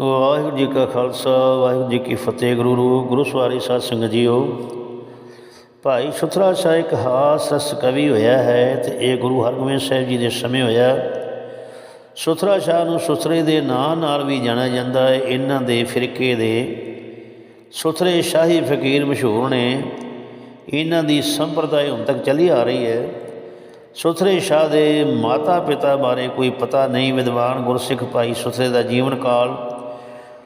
ਵਾਹਿਗੁਰੂ ਜੀ ਕਾ ਖਾਲਸਾ, ਵਾਹਿਗੁਰੂ ਜੀ ਕੀ ਫਤਿਹ। ਗੁਰੂ ਰੂਪ, ਗੁਰੂ ਸਵਾਰੀ ਸਾਧ ਸੰਗਤ ਜੀਓ। ਭਾਈ ਸੁਥਰਾ ਸ਼ਾਹ ਇੱਕ ਹਾਸ ਰਸ ਕਵੀ ਹੋਇਆ ਹੈ ਤੇ ਇਹ ਗੁਰੂ ਹਰਗੋਬਿੰਦ ਸਾਹਿਬ ਜੀ ਦੇ ਸਮੇਂ ਹੋਇਆ। ਸੁਥਰਾ ਸ਼ਾਹ ਨੂੰ ਸੁਥਰੇ ਦੇ ਨਾਂ ਨਾਲ ਵੀ ਜਾਣਿਆ ਜਾਂਦਾ ਹੈ। ਇਹਨਾਂ ਦੇ ਫਿਰਕੇ ਦੇ ਸੁਥਰੇ ਸ਼ਾਹੀ ਫਕੀਰ ਮਸ਼ਹੂਰ ਨੇ। ਇਹਨਾਂ ਦੀ ਸੰਪਰਦਾਇ ਹੁਣ ਤੱਕ ਚੱਲੀ ਆ ਰਹੀ ਹੈ। ਸੁਥਰੇ ਸ਼ਾਹ ਦੇ ਮਾਤਾ ਪਿਤਾ ਬਾਰੇ ਕੋਈ ਪਤਾ ਨਹੀਂ। ਵਿਦਵਾਨ ਗੁਰਸਿੱਖ ਭਾਈ ਸੁਥਰੇ ਦਾ ਜੀਵਨ ਕਾਲ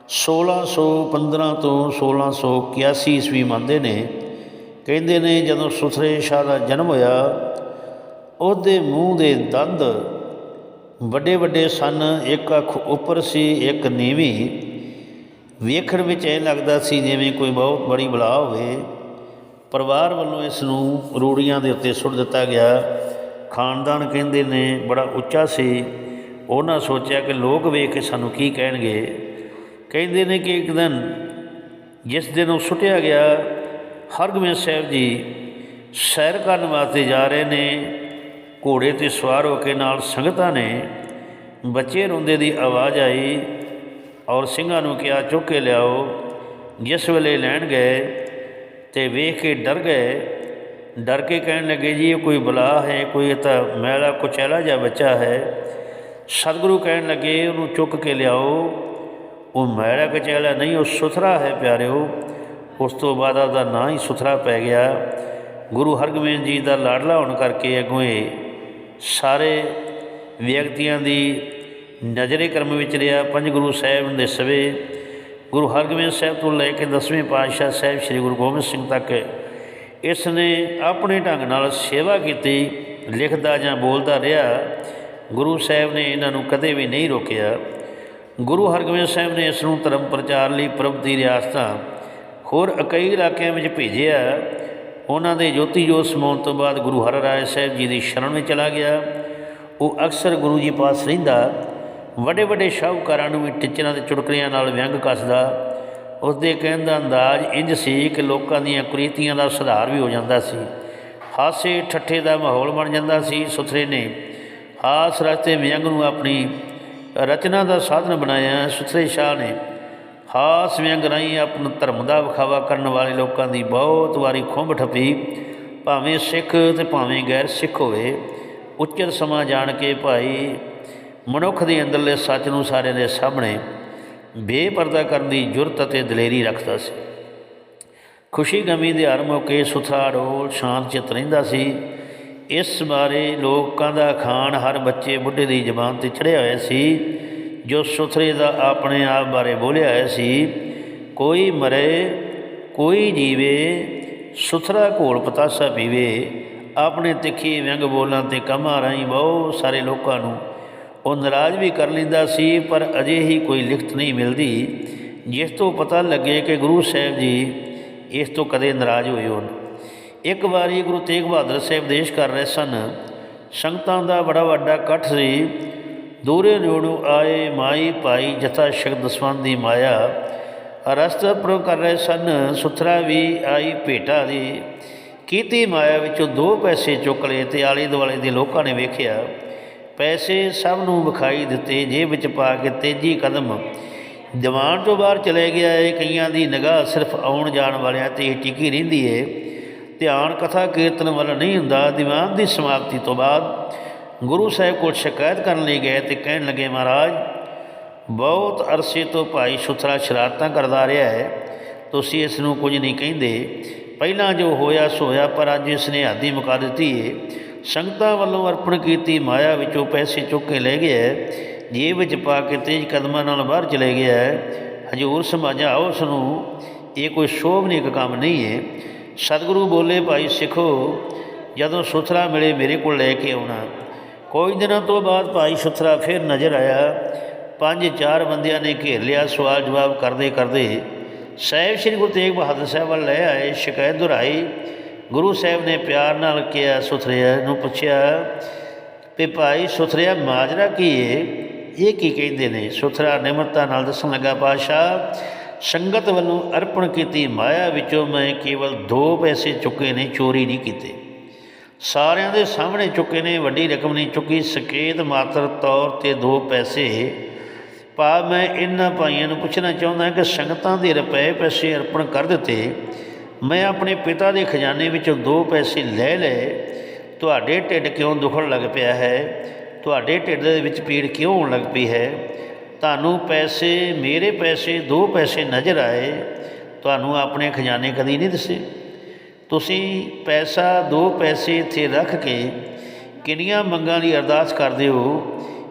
1615 ਤੋਂ 1681 ਈਸਵੀ ਮੰਨਦੇ ਨੇ। ਕਹਿੰਦੇ ਨੇ, ਜਦੋਂ ਸੁਥਰੇ ਸ਼ਾਹ ਦਾ ਜਨਮ ਹੋਇਆ, ਉਹਦੇ ਮੂੰਹ ਦੇ ਦੰਦ ਵੱਡੇ ਵੱਡੇ ਸਨ। ਇੱਕ ਅੱਖ ਉੱਪਰ ਸੀ, ਇੱਕ ਨੀਵੀਂ। ਵੇਖਣ ਵਿੱਚ ਇਹ ਲੱਗਦਾ ਸੀ ਜਿਵੇਂ ਕੋਈ ਬਹੁਤ ਬੜੀ ਬਲਾ ਹੋਵੇ। ਪਰਿਵਾਰ ਵੱਲੋਂ ਇਸ ਨੂੰ ਰੂੜੀਆਂ ਦੇ ਉੱਤੇ ਸੁੱਟ ਦਿੱਤਾ ਗਿਆ। ਖਾਨਦਾਨ ਕਹਿੰਦੇ ਨੇ, ਬੜਾ ਉੱਚਾ ਸੀ। ਉਹਨਾਂ ਸੋਚਿਆ ਕਿ ਲੋਕ ਵੇਖ ਕੇ ਸਾਨੂੰ ਕੀ ਕਹਿਣਗੇ। ਕਹਿੰਦੇ ਨੇ ਕਿ ਇੱਕ ਦਿਨ ਜਿਸ ਦਿਨ ਉਹ ਸੁੱਟਿਆ ਗਿਆ, ਹਰਗੋਬਿੰਦ ਸਾਹਿਬ ਜੀ ਸੈਰ ਕਰਨ ਵਾਸਤੇ ਜਾ ਰਹੇ ਨੇ, ਘੋੜੇ ਤੇ ਸਵਾਰ ਹੋ ਕੇ ਨਾਲ ਸੰਗਤਾਂ ਨੇ, ਬੱਚੇ ਰੋਂਦੇ ਦੀ ਆਵਾਜ਼ ਆਈ ਔਰ ਸਿੰਘਾਂ ਨੂੰ ਕਿਹਾ, ਚੁੱਕ ਕੇ ਲਿਆਓ। ਜਿਸ ਵੇਲੇ ਲੈਣ ਗਏ ਤੇ ਵੇਖ ਕੇ ਡਰ ਗਏ, ਡਰ ਕੇ ਕਹਿਣ ਲੱਗੇ, ਜੀ, ਇਹ ਕੋਈ ਬਲਾ ਹੈ, ਕੋਈ ਇਹ ਤਾਂ ਮੈਲਾ ਕੁਚੈਲਾ ਜਿਹਾ ਬੱਚਾ ਹੈ। ਸਤਿਗੁਰੂ ਕਹਿਣ ਲੱਗੇ, ਉਹਨੂੰ ਚੁੱਕ ਕੇ ਲਿਆਓ। ਉਹ ਮੈਲਾ ਕੁਚੈਲਾ ਨਹੀਂ, ਉਹ ਸੁਥਰਾ ਹੈ ਪਿਆਰਿਓ। ਉਸ ਤੋਂ ਬਾਅਦ ਉਹਦਾ ਨਾਂ ਹੀ ਸੁਥਰਾ ਪੈ ਗਿਆ। ਗੁਰੂ ਹਰਗੋਬਿੰਦ ਜੀ ਦਾ ਲਾਡਲਾ ਹੋਣ ਕਰਕੇ ਅੱਗੋਂ ਇਹ ਸਾਰੇ ਵਿਅਕਤੀਆਂ ਦੀ ਨਜ਼ਰੇ ਕਰਮ ਵਿੱਚ ਰਿਹਾ। ਪੰਜ ਗੁਰੂ ਸਾਹਿਬ ਦੇ ਸਵੇ। ਗੁਰੂ ਹਰਗੋਬਿੰਦ ਸਾਹਿਬ ਤੋਂ ਲੈ ਕੇ ਦਸਵੇਂ ਪਾਤਸ਼ਾਹ ਸਾਹਿਬ ਸ੍ਰੀ ਗੁਰੂ ਗੋਬਿੰਦ ਸਿੰਘ ਤੱਕ ਇਸ ਨੇ ਆਪਣੇ ਢੰਗ ਨਾਲ ਸੇਵਾ ਕੀਤੀ, ਲਿਖਦਾ ਜਾਂ ਬੋਲਦਾ ਰਿਹਾ। ਗੁਰੂ ਸਾਹਿਬ ਨੇ ਇਹਨਾਂ ਨੂੰ ਕਦੇ ਵੀ ਨਹੀਂ ਰੋਕਿਆ। ਗੁਰੂ ਹਰਗੋਬਿੰਦ ਸਾਹਿਬ ਨੇ ਇਸ ਨੂੰ ਧਰਮ ਪ੍ਰਚਾਰ ਲਈ ਪ੍ਰਭ ਦੀ ਰਿਆਸਤਾਂ ਹੋਰ ਕਈ ਇਲਾਕਿਆਂ ਵਿੱਚ ਭੇਜਿਆ ਉਹਨਾਂ ਦੇ ਜੋਤੀ ਜੋਤ ਸਮਾਉਣ ਤੋਂ ਬਾਅਦ ਗੁਰੂ ਹਰ ਹਰਿਰਾਏ ਸਾਹਿਬ ਜੀ ਦੀ ਸ਼ਰਨ ਵਿੱਚ ਚਲਾ ਗਿਆ। ਉਹ ਅਕਸਰ ਗੁਰੂ ਜੀ ਪਾਸ ਰਹਿੰਦਾ। ਵੱਡੇ ਵੱਡੇ ਸ਼ਾਹੂਕਾਰਾਂ ਨੂੰ ਵੀ ਟਿੱਚਰਾਂ ਤੇ ਚੁਟਕਲੀਆਂ ਨਾਲ ਵਿਅੰਗ ਕੱਸਦਾ। ਉਸ ਦੇ ਕਹਿਣ ਦਾ ਅੰਦਾਜ਼ ਇੰਜ ਸੀ ਕਿ ਲੋਕਾਂ ਦੀਆਂ ਕੁਰੀਤੀਆਂ ਦਾ ਸੁਧਾਰ ਵੀ ਹੋ ਜਾਂਦਾ ਸੀ। ਹਾਸੇ ਠੱਠੇ ਦਾ ਮਾਹੌਲ ਬਣ ਜਾਂਦਾ ਸੀ। ਸੁਥਰੇ ਨੇ ਹਾਸ ਰਸਤੇ ਵਿਅੰਗ ਨੂੰ ਆਪਣੀ ਰਚਨਾ ਦਾ ਸਾਧਨ ਬਣਾਇਆ ਸੁਥਰੇ ਸ਼ਾਹ ਨੇ। ਹਾਸ ਵਿਅੰਗ ਰਾਹੀਂ ਆਪਣਾ ਧਰਮ ਦਾ ਵਿਖਾਵਾ ਕਰਨ ਵਾਲੇ ਲੋਕਾਂ ਦੀ ਬਹੁਤ ਵਾਰੀ ਖੁੰਬ ਠੱਪੀ, ਭਾਵੇਂ ਸਿੱਖ ਤੇ ਭਾਵੇਂ ਗੈਰ ਸਿੱਖ ਹੋਵੇ। ਉੱਚਰ ਸਮਾਂ ਜਾਣ ਕੇ ਭਾਈ ਮਨੁੱਖ ਦੇ ਅੰਦਰਲੇ ਸੱਚ ਨੂੰ ਸਾਰਿਆਂ ਦੇ ਸਾਹਮਣੇ ਬੇਪਰਦਾ ਕਰਨ ਦੀ ਜੁਰਤ ਅਤੇ ਦਲੇਰੀ ਰੱਖਦਾ ਸੀ। ਖੁਸ਼ੀ ਗਮੀ ਦੇ ਹਰ ਮੌਕੇ ਸੁਥਰਾ ਰੋਲ ਸ਼ਾਂਤ ਚਿਤ ਰਹਿੰਦਾ ਸੀ। ਇਸ ਬਾਰੇ ਲੋਕਾਂ ਦਾ ਖਾਨ ਹਰ ਬੱਚੇ ਬੁੱਢੇ ਦੀ ਜ਼ਬਾਨ ਤੇ ਚੜਿਆ ਹੋਇਆ ਸੀ, ਜੋ ਸੁਥਰੇ ਦਾ ਆਪਣੇ ਆਪ ਬਾਰੇ ਬੋਲਿਆ ਹੋਇਆ ਸੀ, ਕੋਈ ਮਰੇ, ਕੋਈ ਜੀਵੇ, ਸੁਥਰਾ ਘੋਲ ਪਤਾਸਾ ਪੀਵੇ, ਆਪਣੇ ਤਿੱਖੀ ਵਿਅੰਗ ਬੋਲਾਂ ਤੇ ਕਮਾਂ ਰਾਹੀਂ ਬਹੁਤ ਸਾਰੇ ਲੋਕਾਂ ਨੂੰ ਉਹ ਨਾਰਾਜ਼ ਵੀ ਕਰ ਲੈਂਦਾ ਸੀ, ਪਰ ਅਜੇ ਹੀ ਕੋਈ ਲਿਖਤ ਨਹੀਂ ਮਿਲਦੀ, ਜਿਸ ਤੋਂ ਪਤਾ ਲੱਗੇ ਕਿ ਗੁਰੂ ਸਾਹਿਬ ਜੀ ਇਸ ਤੋਂ ਕਦੇ ਨਾਰਾਜ਼ ਹੋਏ ਹੋਣ। ਇੱਕ ਵਾਰੀ ਗੁਰੂ ਤੇਗ ਬਹਾਦਰ ਸਾਹਿਬ ਦੇਸ਼ ਕਰ ਰਹੇ ਸਨ। ਸੰਗਤਾਂ ਦਾ ਬੜਾ ਵੱਡਾ ਇਕੱਠ ਸੀ। ਦੂਰੇ ਨੇੜੋਂ ਆਏ, ਮਾਈ ਭਾਈ ਜਥਾ ਸ਼ਕਤ ਦਸਵੰਦ ਦੀ ਮਾਇਆ। ਰਸਤਾ ਪ੍ਰੋ ਕਰ ਰਹੇ ਸਨ, ਸੁਥਰਾ ਵੀ ਆਈ ਭੇਟਾ ਦੀ। ਕੀਤੀ ਮਾਇਆ ਵਿੱਚੋਂ ਦੋ ਪੈਸੇ ਚੁੱਕ ਲਏ ਤੇ ਆਲੇ ਦੁਆਲੇ ਦੇ ਲੋਕਾਂ ਨੇ ਵੇਖਿਆ। ਪੈਸੇ ਸਭ ਨੂੰ ਵਿਖਾਈ ਦਿੱਤੇ, ਜੇਬ ਵਿੱਚ ਪਾ ਕੇ ਤੇਜ਼ੀ ਕਦਮ। ਦੀਵਾਨ ਤੋਂ ਬਾਹਰ ਚਲੇ ਗਿਆ ਏ, ਕਈਆਂ ਦੀ ਨਿਗਾਹ ਸਿਰਫ ਆਉਣ ਜਾਣ ਵਾਲਿਆਂ ਤੇ ਹੀ ਟਿਕੀ ਰਹਿੰਦੀ ਏ। ਧਿਆਨ ਕਥਾ ਕੀਰਤਨ ਵੱਲ ਨਹੀਂ ਹੁੰਦਾ। ਦੀਵਾਨ ਦੀ ਸਮਾਪਤੀ ਤੋਂ ਬਾਅਦ ਗੁਰੂ ਸਾਹਿਬ ਕੋਲ ਸ਼ਿਕਾਇਤ ਕਰਨ ਲਈ ਗਏ ਤੇ ਕਹਿਣ ਲੱਗੇ, ਮਹਾਰਾਜ, ਬਹੁਤ ਅਰਸੇ ਤੋਂ ਭਾਈ ਸੁਥਰਾ ਸ਼ਰਾਰਤਾਂ ਕਰਦਾ ਰਿਹਾ ਹੈ। ਤੁਸੀਂ ਇਸ ਨੂੰ ਕੁਝ ਨਹੀਂ ਕਹਿੰਦੇ। ਪਹਿਲਾਂ ਜੋ ਹੋਇਆ ਸੋਇਆ ਪਰ ਅੱਜ ਇਸ ਨੇ ਹੱਦੀ ਮੁਕਾ ਦਿੱਤੀ ਏ। ਸੰਗਤਾਂ ਵੱਲੋਂ ਅਰਪਣ ਕੀਤੀ ਮਾਇਆ ਵਿੱਚੋਂ ਪੈਸੇ ਚੁੱਕ ਕੇ ਲੈ ਗਿਆ ਜੇਬ ਵਿੱਚ ਪਾ ਕੇ ਤੇਜ਼ ਕਦਮਾਂ ਨਾਲ ਬਾਹਰ ਚਲੇ ਗਿਆ ਹਜੂਰ ਸਮਝਾਓ ਉਸ ਨੂੰ ਇਹ ਕੋਈ ਸ਼ੋਭਨੀਕ ਕੰਮ ਨਹੀਂ ਹੈ ਸਤਿਗੁਰੂ ਬੋਲੇ, ਭਾਈ ਸਿੱਖੋ, ਜਦੋਂ ਸੁਥਰਾ ਮਿਲੇ ਮੇਰੇ ਕੋਲ ਲੈ ਕੇ ਆਉਣਾ। ਕੋਈ ਦਿਨਾਂ ਤੋਂ ਬਾਅਦ ਭਾਈ ਸੁਥਰਾ ਫਿਰ ਨਜ਼ਰ ਆਇਆ। ਪੰਜ ਚਾਰ ਬੰਦਿਆਂ ਨੇ ਘੇਰ ਲਿਆ, ਸਵਾਲ ਜਵਾਬ ਕਰਦੇ ਕਰਦੇ ਸਾਹਿਬ ਸ੍ਰੀ ਗੁਰੂ ਤੇਗ ਬਹਾਦਰ ਸਾਹਿਬ ਵੱਲ ਲੈ ਆਏ, ਸ਼ਿਕਾਇਤ ਦੁਹਰਾਈ। ਗੁਰੂ ਸਾਹਿਬ ਨੇ ਪਿਆਰ ਨਾਲ ਕਿਹਾ, ਸੁਥਰਿਆ ਨੂੰ ਪੁੱਛਿਆ, ਵੀ ਭਾਈ ਸੁਥਰਿਆ, ਮਾਜਰਾ ਕੀ ਏ? ਇਹ ਕੀ ਕਹਿੰਦੇ ਨੇ? ਸੁਥਰਾ ਨਿਮਰਤਾ ਨਾਲ ਦੱਸਣ ਲੱਗਾ ਪਾਸ਼ਾ ਸੰਗਤ ਵੱਲੋਂ ਅਰਪਣ ਕੀਤੀ, ਮਾਇਆ ਵਿੱਚੋਂ ਮੈਂ ਕੇਵਲ ਦੋ ਪੈਸੇ ਚੁੱਕੇ ਨੇ, ਚੋਰੀ ਨਹੀਂ ਕੀਤੇ। ਸਾਰਿਆਂ ਦੇ ਸਾਹਮਣੇ ਚੁੱਕੇ ਨੇ, ਵੱਡੀ ਰਕਮ ਨਹੀਂ ਚੁੱਕੀ, ਸੰਕੇਤ ਮਾਤਰ ਤੌਰ ਤੇ ਦੋ ਪੈਸੇ। ਪਾ ਮੈਂ ਇਹਨਾਂ ਭਾਈਆਂ ਨੂੰ ਪੁੱਛਣਾ ਚਾਹੁੰਦਾ ਕਿ ਸੰਗਤਾਂ ਦੇ ਰੁਪਏ ਪੈਸੇ ਅਰਪਣ ਕਰ ਦਿੱਤੇ। ਮੈਂ ਆਪਣੇ ਪਿਤਾ ਦੇ ਖਜ਼ਾਨੇ ਵਿੱਚੋਂ ਦੋ ਪੈਸੇ ਲੈ ਲਏ। ਤੁਹਾਡੇ ਢਿੱਡ ਕਿਉਂ ਦੁਖਣ ਲੱਗ ਪਿਆ ਹੈ? ਤੁਹਾਡੇ ਢਿੱਡ ਦੇ ਵਿੱਚ ਪੀੜ ਕਿਉਂ ਹੋਣ ਲੱਗ ਪਈ ਹੈ? ਤੁਹਾਨੂੰ ਪੈਸੇ, ਮੇਰੇ ਪੈਸੇ, ਦੋ ਪੈਸੇ ਨਜ਼ਰ ਆਏ, ਤੁਹਾਨੂੰ ਆਪਣੇ ਖਜ਼ਾਨੇ ਕਦੀ ਨਹੀਂ ਦਿਸੇ। ਤੁਸੀਂ ਪੈਸਾ, ਦੋ ਪੈਸੇ ਇੱਥੇ ਰੱਖ ਕੇ ਕਿੰਨੀਆਂ ਮੰਗਾਂ ਦੀ ਅਰਦਾਸ ਕਰਦੇ ਹੋ,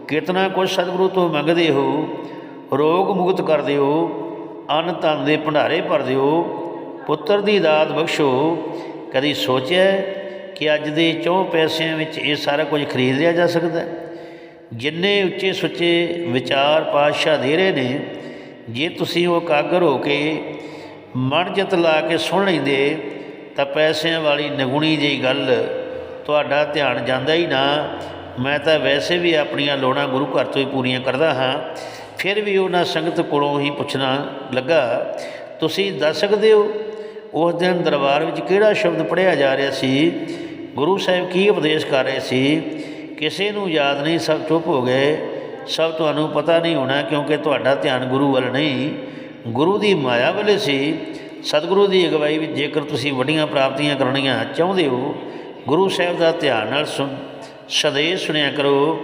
ਕਿਤਨਾ ਕੁਝ ਸਤਿਗੁਰੂ ਤੋਂ ਮੰਗਦੇ ਹੋ, ਰੋਗ ਮੁਕਤ ਕਰਦੇ ਹੋ, ਅੰਨ ਧਨ ਦੇ ਭੰਡਾਰੇ ਭਰਦੇ ਹੋ, ਪੁੱਤਰ ਦੀ ਦਾਤ ਬਖਸ਼ੋ। ਕਦੀ ਸੋਚਿਆ ਕਿ ਅੱਜ ਦੇ ਚੌ ਪੈਸਿਆਂ ਵਿੱਚ ਇਹ ਸਾਰਾ ਕੁਝ ਖਰੀਦ ਲਿਆ ਜਾ ਸਕਦਾ ਹੈ? ਜਿੰਨੇ ਉੱਚੇ ਸੁੱਚੇ ਵਿਚਾਰ ਪਾਤਸ਼ਾਹ ਦੇ ਰਹੇ ਨੇ, ਜੇ ਤੁਸੀਂ ਉਹ ਕਾਗਰ ਹੋ ਕੇ ਮਨ ਚਿੱਤ ਲਾ ਕੇ ਸੁਣ ਲੈਂਦੇ, ਤਾਂ ਪੈਸਿਆਂ ਵਾਲੀ ਨਗੁਣੀ ਜਿਹੀ ਗੱਲ ਤੁਹਾਡਾ ਧਿਆਨ ਜਾਂਦਾ ਹੀ ਨਾ। ਮੈਂ ਤਾਂ ਵੈਸੇ ਵੀ ਆਪਣੀਆਂ ਲੋੜਾਂ ਗੁਰੂ ਘਰ ਤੋਂ ਹੀ ਪੂਰੀਆਂ ਕਰਦਾ ਹਾਂ। ਫਿਰ ਵੀ ਉਹਨਾਂ ਸੰਗਤ ਕੋਲੋਂ ਹੀ ਪੁੱਛਣਾ ਲੱਗਾ, ਤੁਸੀਂ ਦੱਸ ਸਕਦੇ ਹੋ, ਉਸ ਦਿਨ ਦਰਬਾਰ ਵਿੱਚ ਕਿਹੜਾ ਸ਼ਬਦ ਪੜ੍ਹਿਆ ਜਾ ਰਿਹਾ ਸੀ? ਗੁਰੂ ਸਾਹਿਬ ਕੀ ਉਪਦੇਸ਼ ਕਰ ਰਹੇ ਸੀ? ਕਿਸੇ ਨੂੰ ਯਾਦ ਨਹੀਂ, ਸਭ ਚੁੱਪ ਹੋ ਗਏ। ਸਭ ਤੁਹਾਨੂੰ ਪਤਾ ਨਹੀਂ ਹੋਣਾ ਕਿਉਂਕਿ ਤੁਹਾਡਾ ਧਿਆਨ ਗੁਰੂ ਵੱਲ ਨਹੀਂ। ਗੁਰੂ ਦੀ ਮਾਇਆ ਵੱਲ ਸੀ। ਸਤਿਗੁਰੂ ਦੀ ਅਗਵਾਈ ਵਿੱਚ ਜੇਕਰ ਤੁਸੀਂ ਵੱਡੀਆਂ ਪ੍ਰਾਪਤੀਆਂ ਕਰਨੀਆਂ ਚਾਹੁੰਦੇ ਹੋ, ਗੁਰੂ ਸਾਹਿਬ ਦਾ ਧਿਆਨ ਨਾਲ ਸੁਣ ਸਦੇ ਸੁਣਿਆ ਕਰੋ।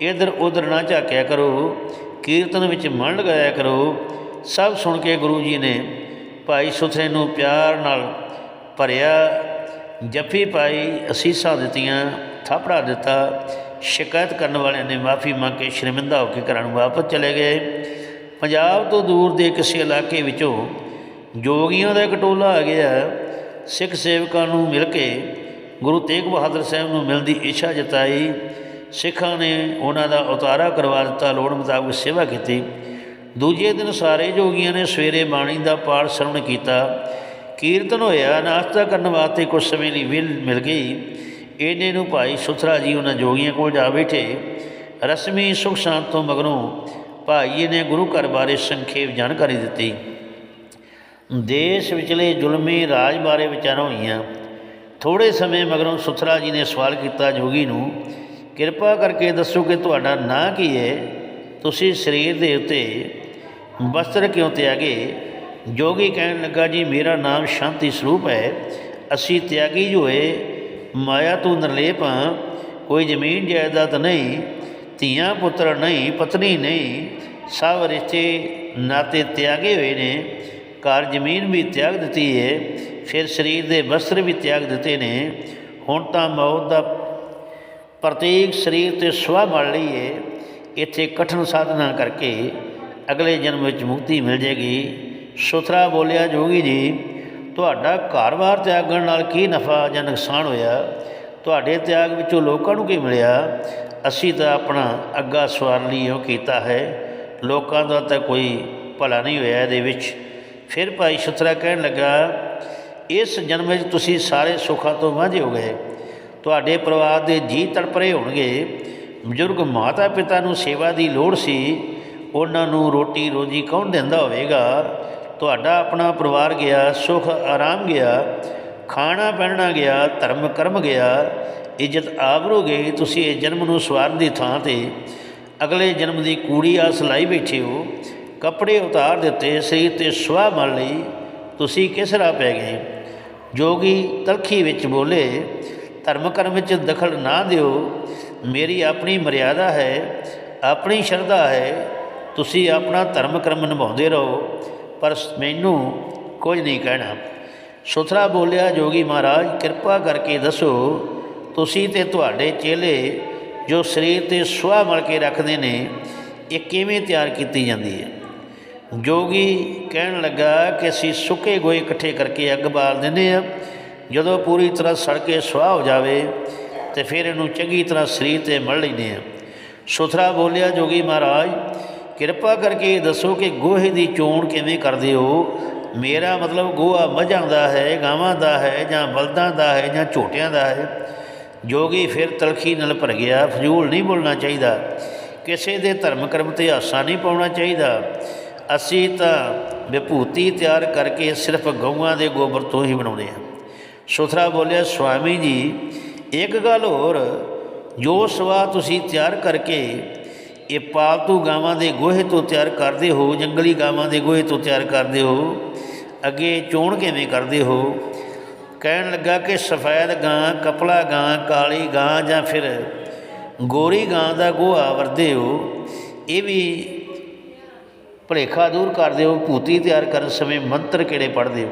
ਇਧਰ ਉਧਰ ਨਾ ਝਾਕਿਆ ਕਰੋ। ਕੀਰਤਨ ਵਿੱਚ ਮਨ ਲਗਾਇਆ ਕਰੋ। ਸਭ ਸੁਣ ਕੇ ਗੁਰੂ ਜੀ ਨੇ ਭਾਈ ਸੁਥਰੇ ਨੂੰ ਪਿਆਰ ਨਾਲ ਭਰਿਆ, ਜੱਫੀ ਪਾਈ, ਅਸੀਸਾਂ ਦਿੱਤੀਆਂ। ਥਾਪੜਾ ਦਿੱਤਾ। ਸ਼ਿਕਾਇਤ ਕਰਨ ਵਾਲਿਆਂ ਨੇ ਮਾਫੀ ਮੰਗ ਕੇ ਸ਼ਰਮਿੰਦਾ ਹੋ ਕੇ ਘਰਾਂ ਨੂੰ ਵਾਪਸ ਚਲੇ ਗਏ। ਪੰਜਾਬ ਤੋਂ ਦੂਰ ਦੇ ਕਿਸੇ ਇਲਾਕੇ ਵਿੱਚੋਂ ਜੋਗੀਆਂ ਦਾ ਇੱਕ ਟੋਲਾ ਆ ਗਿਆ। ਸਿੱਖ ਸੇਵਕਾਂ ਨੂੰ ਮਿਲ ਕੇ ਗੁਰੂ ਤੇਗ ਬਹਾਦਰ ਸਾਹਿਬ ਨੂੰ ਮਿਲਣ ਦੀ ਇੱਛਾ ਜਤਾਈ। ਸਿੱਖਾਂ ਨੇ ਉਹਨਾਂ ਦਾ ਉਤਾਰਾ ਕਰਵਾ ਦਿੱਤਾ। ਲੋੜ ਮੁਤਾਬਕ ਸੇਵਾ ਕੀਤੀ। ਦੂਜੇ ਦਿਨ ਸਾਰੇ ਜੋਗੀਆਂ ਨੇ ਸਵੇਰੇ ਬਾਣੀ ਦਾ ਪਾਠ ਸਰਵਣ ਕੀਤਾ। ਕੀਰਤਨ ਹੋਇਆ। ਨਾਸ਼ਤਾ ਕਰਨ ਵਾਸਤੇ ਕੁਝ ਸਮੇਂ ਲਈ ਵਿਲ ਮਿਲ ਗਈ। ਇਹਨੇ ਨੂੰ ਭਾਈ ਸੁਥਰਾ ਜੀ ਉਹਨਾਂ ਜੋਗੀਆਂ ਕੋਲ ਜਾ ਬੈਠੇ। ਰਸਮੀ ਸੁਖ ਸ਼ਾਂਤ ਤੋਂ ਮਗਰੋਂ ਭਾਈ ਨੇ ਗੁਰੂ ਘਰ ਬਾਰੇ ਸੰਖੇਪ ਜਾਣਕਾਰੀ ਦਿੱਤੀ। ਦੇਸ਼ ਵਿਚਲੇ ਜ਼ੁਲਮੀ ਰਾਜ ਬਾਰੇ ਵਿਚਾਰਾਂ ਹੋਈਆਂ। ਥੋੜੇ ਸਮੇਂ ਮਗਰੋਂ ਸੁਥਰਾ ਜੀ ਨੇ ਸਵਾਲ ਕੀਤਾ ਜੋਗੀ ਨੂੰ, ਕਿਰਪਾ ਕਰਕੇ ਦੱਸੋ ਕਿ ਤੁਹਾਡਾ ਨਾਂ ਕੀ ਹੈ? ਤੁਸੀਂ ਸਰੀਰ ਦੇ ਉੱਤੇ ਵਸਤਰ ਕਿਉਂ ਤਿਆਗੇ? ਜੋਗੀ ਕਹਿਣ ਲੱਗਾ, ਜੀ, ਮੇਰਾ ਨਾਮ ਸ਼ਾਂਤੀ ਸਰੂਪ ਹੈ। ਅਸੀਂ ਤਿਆਗੀ ਜੋ ਹੋਏ ਮਾਇਆ ਤੂੰ ਨਿਰਲੇਪ ਹਾਂ ਕੋਈ ਜ਼ਮੀਨ ਜਾਇਦਾਦ ਨਹੀਂ, ਧੀਆਂ ਪੁੱਤਰ ਨਹੀਂ, ਪਤਨੀ ਨਹੀਂ, ਸਭ ਰਿਸ਼ਤੇ ਨਾਤੇ ਤਿਆਗੇ ਹੋਏ ਨੇ, ਘਰ ਜ਼ਮੀਨ ਵੀ ਤਿਆਗ ਦਿੱਤੀ ਹੈ ਫਿਰ ਸਰੀਰ ਦੇ ਵਸਤਰ ਵੀ ਤਿਆਗ ਦਿੱਤੇ ਨੇ, ਹੁਣ ਤਾਂ ਮੌਤ ਦਾ ਪ੍ਰਤੀਕ ਸਰੀਰ ਤੇ ਸੁਆਹ ਮੜ ਲਈ ਹੈ ਇੱਥੇ ਕਠਨ ਸਾਧਨਾ ਕਰਕੇ ਅਗਲੇ ਜਨਮ ਵਿੱਚ ਮੁਕਤੀ ਮਿਲ ਜੇਗੀ। ਸੁਥਰਾ ਬੋਲਿਆ ਜੋਗੀ ਜੀ ਤੁਹਾਡਾ ਘਰ-ਬਾਰ ਤਿਆਗਣ ਨਾਲ ਕੀ ਨਫਾ ਜਾਂ ਨੁਕਸਾਨ ਹੋਇਆ? ਤੁਹਾਡੇ ਤਿਆਗ ਵਿੱਚੋਂ ਲੋਕਾਂ ਨੂੰ ਕੀ ਮਿਲਿਆ? ਅਸੀਂ ਤਾਂ ਆਪਣਾ ਅੱਗਾ ਸਵਾਰਨ ਲਈ ਉਹ ਕੀਤਾ ਹੈ। ਲੋਕਾਂ ਦਾ ਤਾਂ ਕੋਈ ਭਲਾ ਨਹੀਂ ਹੋਇਆ ਇਹਦੇ ਵਿੱਚ। ਫਿਰ ਭਾਈ ਸੁਥਰਾ ਕਹਿਣ ਲੱਗਾ, ਇਸ ਜਨਮ ਵਿੱਚ ਤੁਸੀਂ ਸਾਰੇ ਸੁੱਖਾਂ ਤੋਂ ਵਾਂਝੇ ਹੋ ਗਏ। ਤੁਹਾਡੇ ਪਰਿਵਾਰ ਦੇ ਜੀ ਤੜਪਰੇ ਹੋਣਗੇ। ਬਜ਼ੁਰਗ ਮਾਤਾ ਪਿਤਾ ਨੂੰ ਸੇਵਾ ਦੀ ਲੋੜ ਸੀ। ਉਹਨਾਂ ਨੂੰ ਰੋਟੀ ਰੋਜੀ ਕੌਣ ਦਿੰਦਾ ਹੋਵੇਗਾ? ਤੁਹਾਡਾ ਆਪਣਾ ਪਰਿਵਾਰ ਗਿਆ, ਸੁਖ, ਆਰਾਮ ਗਿਆ, ਖਾਣਾ, ਪਹਿਨਣਾ ਗਿਆ, ਧਰਮ, ਕਰਮ ਗਿਆ, ਇੱਜ਼ਤ ਆਬਰੂ ਗਈ, ਤੁਸੀਂ ਇਹ ਜਨਮ ਨੂੰ ਸਵਾਰਨ ਦੀ ਥਾਂ ਤੇ ਅਗਲੇ ਜਨਮ ਦੀ ਕੂੜੀ ਆਸ ਲਾਈ ਬੈਠੇ ਹੋ, ਕੱਪੜੇ ਉਤਾਰ ਦਿੱਤੇ, ਸਰੀਰ ਤੇ ਸੁਆਹ ਮਲ ਲਈ, ਤੁਸੀਂ ਕਿਸ ਰਾਹ ਪੈ ਗਏ? ਜੋਗੀ ਤਲਖੀ ਵਿੱਚ ਬੋਲੇ, ਧਰਮ ਕਰਮ ਵਿੱਚ ਦਖਲ ਨਾ ਦਿਓ, ਮੇਰੀ ਆਪਣੀ ਮਰਿਆਦਾ ਹੈ, ਆਪਣੀ ਸ਼ਰਧਾ ਹੈ, ਤੁਸੀਂ ਆਪਣਾ ਧਰਮ ਕਰਮ ਨਿਭਾਉਂਦੇ ਰਹੋ। ਪਰ ਮੈਨੂੰ ਕੁਝ ਨਹੀਂ ਕਹਿਣਾ। ਸੁਥਰਾ ਬੋਲਿਆ, ਜੋਗੀ ਮਹਾਰਾਜ, ਕਿਰਪਾ ਕਰਕੇ ਦੱਸੋ, ਤੁਸੀਂ ਤੇ ਤੁਹਾਡੇ ਚੇਲੇ ਜੋ ਸਰੀਰ ਤੇ ਸੁਆਹ ਮਲ ਕੇ ਰੱਖਦੇ ਨੇ, ਇਹ ਕਿਵੇਂ ਤਿਆਰ ਕੀਤੀ ਜਾਂਦੀ ਹੈ? ਜੋਗੀ ਕਹਿਣ ਲੱਗਾ ਕਿ ਅਸੀਂ ਸੁੱਕੇ ਗੋਏ ਇਕੱਠੇ ਕਰਕੇ ਅੱਗ ਬਾਲ ਦਿੰਦੇ ਆ ਜਦੋਂ ਪੂਰੀ ਤਰ੍ਹਾਂ ਸੜ ਕੇ ਸੁਆਹ ਹੋ ਜਾਵੇ ਤੇ ਫਿਰ ਇਹਨੂੰ ਚੰਗੀ ਤਰ੍ਹਾਂ ਸਰੀਰ ਤੇ ਮਲ ਲੈਂਦੇ ਆ ਸੁਥਰਾ ਬੋਲਿਆ, ਜੋਗੀ ਮਹਾਰਾਜ ਕਿਰਪਾ ਕਰਕੇ ਦੱਸੋ ਕਿ ਗੋਹੇ ਦੀ ਚੋਣ ਕਿਵੇਂ ਕਰਦੇ ਹੋ? ਮੇਰਾ ਮਤਲਬ ਗੋਹਾ ਮੱਝਾਂ ਦਾ ਹੈ, ਗਾਵਾਂ ਦਾ ਹੈ, ਜਾਂ ਬਲਦਾਂ ਦਾ ਹੈ, ਜਾਂ ਝੋਟਿਆਂ ਦਾ ਹੈ? ਜੋਗੀ ਫਿਰ ਤਲਖੀ ਨਾਲ ਭਰ ਗਿਆ। ਫਜ਼ੂਲ ਨਹੀਂ ਬੋਲਣਾ ਚਾਹੀਦਾ। ਕਿਸੇ ਦੇ ਧਰਮ ਕਰਮ ਤੇ ਹਾਸਾ ਨਹੀਂ ਪਾਉਣਾ ਚਾਹੀਦਾ। ਅਸੀਂ ਤਾਂ ਵਿਭੂਤੀ ਤਿਆਰ ਕਰਕੇ ਸਿਰਫ ਗਊਆਂ ਦੇ ਗੋਬਰ ਤੋਂ ਹੀ ਬਣਾਉਂਦੇ ਹਾਂ। ਸੁਥਰਾ ਬੋਲਿਆ ਸੁਆਮੀ ਜੀ, ਇੱਕ ਗੱਲ ਹੋਰ। ਜੋ ਸਵਾ ਤੁਸੀਂ ਤਿਆਰ ਕਰਕੇ ਇਹ ਪਾਲਤੂ ਗਾਵਾਂ ਦੇ ਗੋਹੇ ਤੋਂ ਤਿਆਰ ਕਰਦੇ ਹੋ, ਜੰਗਲੀ ਗਾਵਾਂ ਦੇ ਗੋਹੇ ਤੋਂ ਤਿਆਰ ਕਰਦੇ ਹੋ। ਅੱਗੇ ਚੋਣ ਕਿਵੇਂ ਕਰਦੇ ਹੋ? ਕਹਿਣ ਲੱਗਾ ਕਿ ਸਫੈਦ ਗਾਂ, ਕਪਲਾ ਗਾਂ, ਕਾਲੀ ਗਾਂ ਜਾਂ ਫਿਰ ਗੋਰੀ ਗਾਂ ਦਾ ਗੋਹਾ ਵਰਦੇ ਹੋ। ਇਹ ਵੀ ਭਲੇਖਾ ਦੂਰ ਕਰਦੇ ਹੋ, ਭੂਤੀ ਤਿਆਰ ਕਰਨ ਸਮੇਂ ਮੰਤਰ ਕਿਹੜੇ ਪੜ੍ਹਦੇ ਹੋ?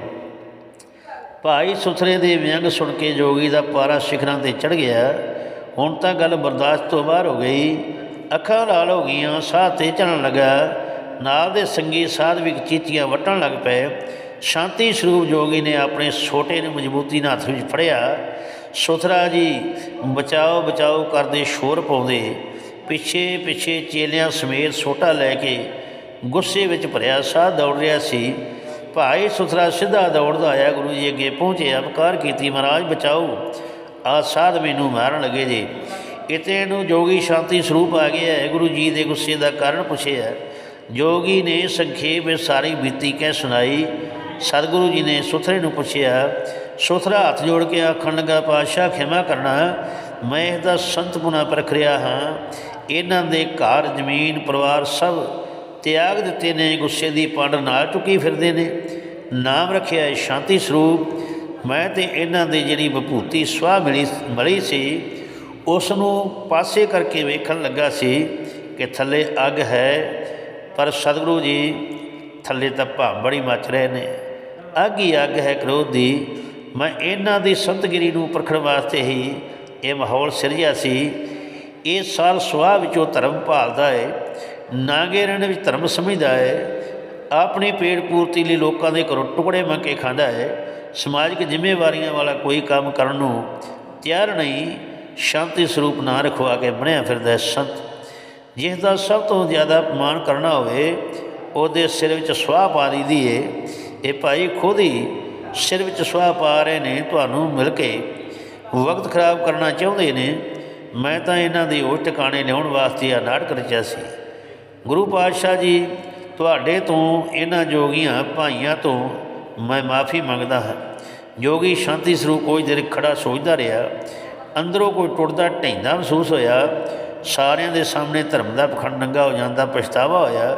ਭਾਈ ਸੁਥਰੇ ਦੇ ਵਿਅੰਗ ਸੁਣ ਕੇ ਜੋਗੀ ਦਾ ਪਾਰਾ ਸਿਖਰਾਂ ਤੇ ਚੜ ਗਿਆ। ਹੁਣ ਤਾਂ ਗੱਲ ਬਰਦਾਸ਼ਤ ਤੋਂ ਬਾਹਰ ਹੋ ਗਈ। ਅੱਖਾਂ ਲਾਲ ਹੋ ਗਈਆਂ, ਸਾਹ ਤੇ ਚੱਲਣ ਲੱਗਾ। ਨਾਲ ਦੇ ਸੰਗੀ ਸਾਧ ਵੀ ਚੀਤੀਆਂ ਵੱਟਣ ਲੱਗ ਪਏ। ਸ਼ਾਂਤੀ ਸਰੂਪ ਜੋਗੀ ਨੇ ਆਪਣੇ ਛੋਟੇ ਨੂੰ ਮਜ਼ਬੂਤੀ ਨਾਲ ਹੱਥ ਵਿੱਚ ਫੜਿਆ। ਸੁਥਰਾ ਜੀ, ਬਚਾਓ ਬਚਾਓ ਕਰਦੇ ਸ਼ੋਰ ਪਾਉਂਦੇ। ਪਿੱਛੇ ਪਿੱਛੇ ਚੇਲਿਆਂ ਸਮੇਤ ਛੋਟਾ ਲੈ ਕੇ ਗੁੱਸੇ ਵਿੱਚ ਭਰਿਆ, ਸਾਹ ਦੌੜ ਰਿਹਾ ਸੀ। ਭਾਈ ਸੁਥਰਾ ਸਿੱਧਾ ਦੌੜਦਾ ਆਇਆ, ਗੁਰੂ ਜੀ ਅੱਗੇ ਪਹੁੰਚੇ, ਅਪਕਾਰ ਕੀਤੀ, ਮਹਾਰਾਜ ਬਚਾਓ। ਆ ਸਾਧ ਮੈਨੂੰ ਮਾਰਨ ਲੱਗੇ ਜੇ। ਇਤੇ ਨੂੰ ਜੋਗੀ ਸ਼ਾਂਤੀ ਸਰੂਪ ਆ ਗਿਆ ਹੈ। ਗੁਰੂ ਜੀ ਦੇ ਗੁੱਸੇ ਦਾ ਕਾਰਨ ਪੁੱਛਿਆ ਜੋਗੀ ਨੇ ਸੰਖੇਪ ਵਿੱਚ ਸਾਰੀ ਬੀਤੀ ਕਹਿ ਸੁਣਾਈ। ਸਤਿਗੁਰੂ ਜੀ ਨੇ ਸੁਥਰੇ ਨੂੰ ਪੁੱਛਿਆ, ਸੁਥਰਾ ਹੱਥ ਜੋੜ ਕੇ ਆਖਣ ਲੱਗਾ, ਪਾਤਸ਼ਾਹ, ਖਿਮਾ ਕਰਨਾ। ਮੈਂ ਇਹਦਾ ਸੰਤ ਪੁਨਾ ਪਰਖ ਰਿਹਾ ਹਾਂ। ਇਹਨਾਂ ਦੇ ਘਰ, ਜ਼ਮੀਨ, ਪਰਿਵਾਰ ਸਭ ਤਿਆਗ ਦਿੱਤੇ ਨੇ। ਗੁੱਸੇ ਦੀ ਪੰਡ ਨਾਲ ਚੁੱਕੀ ਫਿਰਦੇ ਨੇ। ਨਾਮ ਰੱਖਿਆ ਹੈ ਸ਼ਾਂਤੀ ਸਰੂਪ। ਮੈਂ ਤੇ ਇਹਨਾਂ ਦੇ ਜਿਹੜੀ ਵਿਭੂਤੀ ਸਵਾਹ ਮਿਲੀ ਮਲੀ ਸੀ ਉਸ ਨੂੰ ਪਾਸੇ ਕਰਕੇ ਵੇਖਣ ਲੱਗਾ ਸੀ ਕਿ ਥੱਲੇ ਅੱਗ ਹੈ, ਪਰ ਸਤਿਗੁਰੂ ਜੀ ਥੱਲੇ ਤਾਂ ਭਾਂਬੜੀ ਮੱਚ ਰਹੇ ਨੇ। ਅੱਗ ਹੀ ਅੱਗ ਹੈ ਕ੍ਰੋਧ ਦੀ। ਮੈਂ ਇਹਨਾਂ ਦੀ ਸੰਤਗਿਰੀ ਨੂੰ ਪਰਖਣ ਵਾਸਤੇ ਹੀ ਇਹ ਮਾਹੌਲ ਸਿਰਜਿਆ ਸੀ। ਇਹ ਸਾਲ ਸੁਆਹ ਵਿੱਚੋਂ ਧਰਮ ਭਾਲਦਾ ਹੈ ਨਾਗੇ ਰਹਿਣ ਵਿੱਚ ਧਰਮ ਸਮਝਦਾ ਹੈ ਆਪਣੀ ਪੇਟ ਪੂਰਤੀ ਲਈ ਲੋਕਾਂ ਦੇ ਘਰੋਂ ਟੁਕੜੇ ਮੰਗ ਕੇ ਖਾਂਦਾ ਹੈ ਸਮਾਜਿਕ ਜ਼ਿੰਮੇਵਾਰੀਆਂ ਵਾਲਾ ਕੋਈ ਕੰਮ ਕਰਨ ਨੂੰ ਤਿਆਰ ਨਹੀਂ ਸ਼ਾਂਤੀ ਸਰੂਪ ਨਾ ਰਖਵਾ ਕੇ ਬਣਿਆ ਫਿਰਦਾ ਹੈ ਸੰਤ। ਜਿਸ ਦਾ ਸਭ ਤੋਂ ਜ਼ਿਆਦਾ ਅਪਮਾਨ ਕਰਨਾ ਹੋਵੇ, ਉਹਦੇ ਸਿਰ ਵਿੱਚ ਸਵਾਹ ਪਾ ਦੀ ਏ। ਇਹ ਭਾਈ ਖੁਦ ਹੀ ਸਿਰ ਵਿੱਚ ਸਵਾਹ ਪਾ ਰਹੇ ਨੇ, ਤੁਹਾਨੂੰ ਮਿਲ ਕੇ। ਵਕਤ ਖਰਾਬ ਕਰਨਾ ਚਾਹੁੰਦੇ ਨੇ। ਮੈਂ ਤਾਂ ਇਹਨਾਂ ਦੀ ਉਹ ਟਿਕਾਣੇ ਲਿਆਉਣ ਵਾਸਤੇ ਆ, ਨਾਟਕ ਰਚਿਆ ਸੀ। ਗੁਰੂ ਪਾਤਸ਼ਾਹ ਜੀ, ਤੁਹਾਡੇ ਤੋਂ ਇਹਨਾਂ ਜੋਗੀਆਂ ਭਾਈਆਂ ਤੋਂ ਮੈਂ ਮਾਫੀ ਮੰਗਦਾ ਹਾਂ। ਜੋਗੀ ਸ਼ਾਂਤੀ ਸਰੂਪ ਕੋਈ ਦੇਰ ਖੜਾ ਸੋਚਦਾ ਰਿਹਾ। ਅੰਦਰੋਂ ਕੋਈ ਟੁੱਟਦਾ ਢੈਂਦਾ ਮਹਿਸੂਸ ਹੋਇਆ, ਸਾਰਿਆਂ ਦੇ ਸਾਹਮਣੇ ਧਰਮ ਦਾ ਪਖੰਡ ਨੰਗਾ ਹੋ ਜਾਂਦਾ, ਪਛਤਾਵਾ ਹੋਇਆ।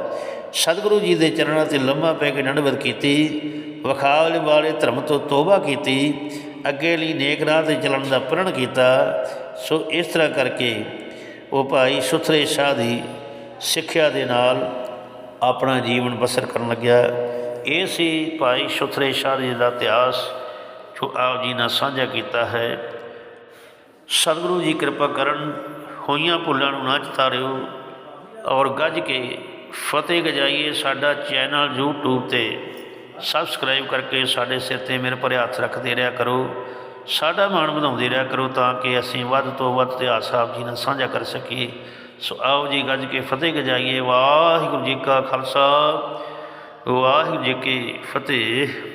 ਸਤਿਗੁਰੂ ਜੀ ਦੇ ਚਰਨਾਂ ਤੇ ਲੰਮਾ ਪੈ ਕੇ ਦੰਡਵਤ ਕੀਤੀ ਵਖਾਲ ਵਾਲੇ ਧਰਮ ਤੋਂ ਤੋਬਾ ਕੀਤੀ, ਅੱਗੇ ਲਈ ਨੇਕ ਰਾਹ ਤੇ ਚੱਲਣ ਦਾ ਪ੍ਰਣ ਕੀਤਾ। ਸੋ ਇਸ ਤਰ੍ਹਾਂ ਕਰਕੇ ਉਹ ਭਾਈ ਸੁਥਰੇ ਸ਼ਾਹ ਦੀ ਸਿੱਖਿਆ ਦੇ ਨਾਲ ਆਪਣਾ ਜੀਵਨ ਬਸਰ ਕਰਨ ਲੱਗਿਆ। ਇਹ ਸੀ ਭਾਈ ਸੁਥਰੇ ਸ਼ਾਹ ਜੀ ਦਾ ਇਤਿਹਾਸ, ਜੋ ਆਪ ਜੀ ਨਾਲ ਸਾਂਝਾ ਕੀਤਾ ਹੈ। ਸਤਿਗੁਰੂ ਜੀ ਕਿਰਪਾ ਕਰਨ ਹੋਈਆਂ ਭੁੱਲਾਂ ਨੂੰ ਨਾ ਚਿਤਾਰਿਓ ਔਰ ਗੱਜ ਕੇ ਫਤਿਹ ਗਜਾਈਏ ਸਾਡਾ ਚੈਨਲ YouTube ਤੇ। ਸਬਸਕ੍ਰਾਈਬ ਕਰਕੇ ਸਾਡੇ ਸਿਰ ਤੇ ਮੇਰੇ ਭਰੇ ਹੱਥ ਰੱਖਦੇ ਰਿਹਾ ਕਰੋ। ਸਾਡਾ ਮਾਣ ਵਧਾਉਂਦੇ ਰਿਹਾ ਕਰੋ ਤਾਂ ਕਿ ਅਸੀਂ ਵੱਧ ਤੋਂ ਵੱਧ ਇਤਿਹਾਸ ਆਪ ਜੀ ਨਾਲ ਸਾਂਝਾ ਕਰ ਸਕੀਏ। ਸੋ ਆਓ ਜੀ ਗੱਜ ਕੇ ਫਤਿਹ ਗਜਾਈਏ। ਵਾਹਿਗੁਰੂ ਜੀ ਕਾ ਖਾਲਸਾ। ਵਾਹਿਗੁਰੂ ਜੀ ਕੀ ਫਤਿਹ।